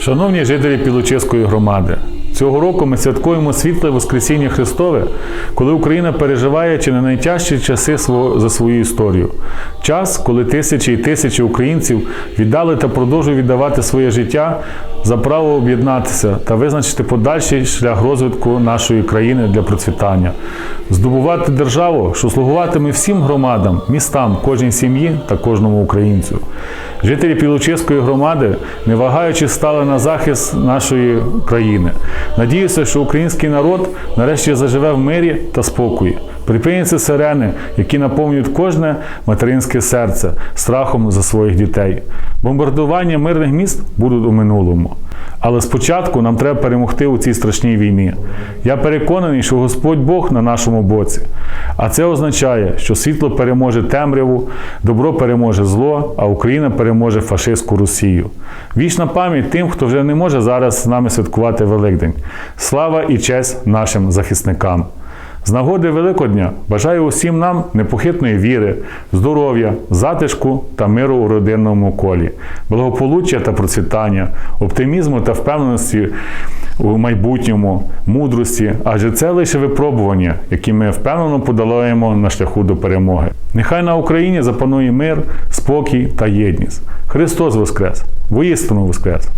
Шановні жителі Пілочиської громади, цього року ми святкуємо світле Воскресіння Христове, коли Україна переживає чи не найтяжчі часи свого- за свою історію. Час, коли тисячі і тисячі українців віддали та продовжують віддавати своє життя за право об'єднатися та визначити подальший шлях розвитку нашої країни для процвітання, здобувати державу, що слугуватиме всім громадам, містам, кожній сім'ї та кожному українцю. Жителі Пілочиської громади, не вагаючи, стали на захист нашої країни. Надіюся, що український народ нарешті заживе в мирі та спокої. Припиняться сирени, які наповнюють кожне материнське серце страхом за своїх дітей. Бомбардування мирних міст будуть у минулому. Але спочатку нам треба перемогти у цій страшній війні. Я переконаний, що Господь Бог на нашому боці. А це означає, що світло переможе темряву, добро переможе зло, а Україна переможе фашистську Росію. Вічна пам'ять тим, хто вже не може зараз з нами святкувати Великдень. Слава і честь нашим захисникам! З нагоди Великодня бажаю усім нам непохитної віри, здоров'я, затишку та миру у родинному колі, благополуччя та процвітання, оптимізму та впевненості у майбутньому, мудрості, адже це лише випробування, які ми впевнено подолаємо на шляху до перемоги. Нехай на Україні запанує мир, спокій та єдність. Христос Воскрес! Воістину Воскрес!